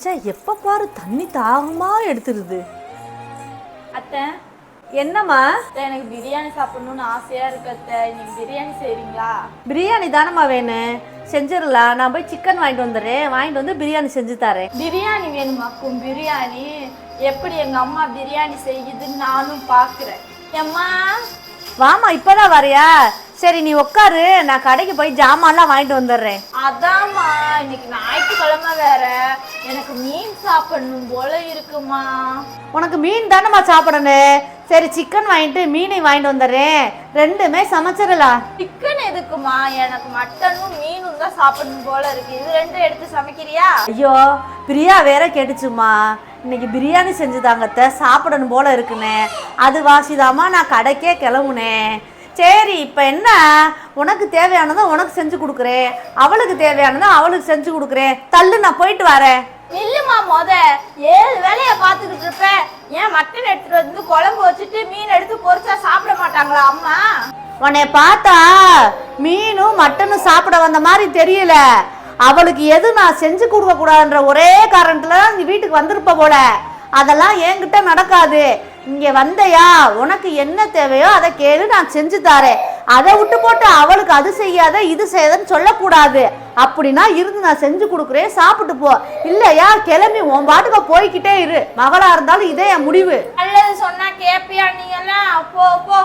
ச்சே எப்போ பாரு தண்ணி தாகமா எடுத்துருது. அத்தை என்னம்மா? எனக்கு பிரியாணி சாப்பிடணும்னு ஆசையா இருக்கு அத்தை. இன்னைக்கு பிரியாணி செய்றீங்களா? பிரியாணி தானம்மா வேணும். செஞ்சிடலாம். நான் போய் சிக்கன் வாங்கிட்டு வந்துடுறேன். வாங்கிட்டு வந்து பிரியாணி செஞ்சு தரேன். பிரியாணி வேணுமாக்கும் பிரியாணி. எப்படி எங்க அம்மா பிரியாணி செய்யுதுன்னு நானும் பாக்குறேன். எம்மா வாமா இப்பதான் வரையா? சரி நீ உட்காரு நான் கடைக்கு போய் ஜாமான்லாம் வாங்கிட்டு வந்துடுறேன். அதாம்மா இன்னைக்கு ஞாயிற்றுக்கிழமை வேற. எனக்கு மீன் சாப்பிடணும் போல இருக்குமா? உனக்கு மீன் தானம்மா சாப்பிடணும். சரி சிக்கன் வாங்கிட்டு மீனை வாங்கிட்டு வந்துடுறேன். ரெண்டுமே சமைச்சிடலாம் சிக்கன் எதுக்குமா எனக்கு மட்டனும் மீனும் தான் சாப்பிடணும் போல இருக்கு. இது ரெண்டும் எடுத்து சமைக்கிறியா? ஐயோ பிரியா வேற கேட்டுச்சுமா இன்னைக்கு பிரியாணி செஞ்சு தாங்கத்த சாப்பிடணும் போல இருக்குனே அது வாசிதாம்மா நான் கடைக்கே கிளம்புனேன். சரி இப்போ என்ன? உனக்கு தேவையானதை உனக்கு செஞ்சு கொடுக்குறேன் அவளுக்கு தேவையானதை அவளுக்கு செஞ்சு கொடுக்குறேன் தள்ளு நான் போயிட்டு வரேன். நில்லுமா மொத. ஏழு வேலையை பார்த்துக்கிட்டு இருப்பேன் ஏன் மட்டன் எடுத்துட்டு வந்து குழம்பு வச்சுட்டு மீன் எடுத்து பொரிச்சா சாப்பிட மாட்டாங்களா அம்மா? உன்னை பார்த்தா மீனும் மட்டனும் சாப்பிட வந்த மாதிரி தெரியல. அவளுக்கு எது நான் செஞ்சு கொடுக்க கூடாதுன்ற ஒரே காரணத்துல நீ வீட்டுக்கு வந்திருப்ப போல. அதெல்லாம் என்கிட்ட நடக்காது. இங்கே வந்தையா? உனக்கு என்ன தேவையோ அதை கேளு நான் செஞ்சு தரேன். அதை விட்டு போட்டு அவளுக்கு அது செய்யாத இது செய்யாதன்னு சொல்லக்கூடாது. அப்படின்னா இருந்து நான் செஞ்சு கொடுக்குறேன் சாப்பிட்டு போ. இல்லையா? கிளம்பி உன் பாட்டுக்கு போய்கிட்டே இரு. மகளா இருந்தாலும் இதே என் முடிவு. நல்லது சொன்னா கேப்பியா நீ எல்லாம் போ போ.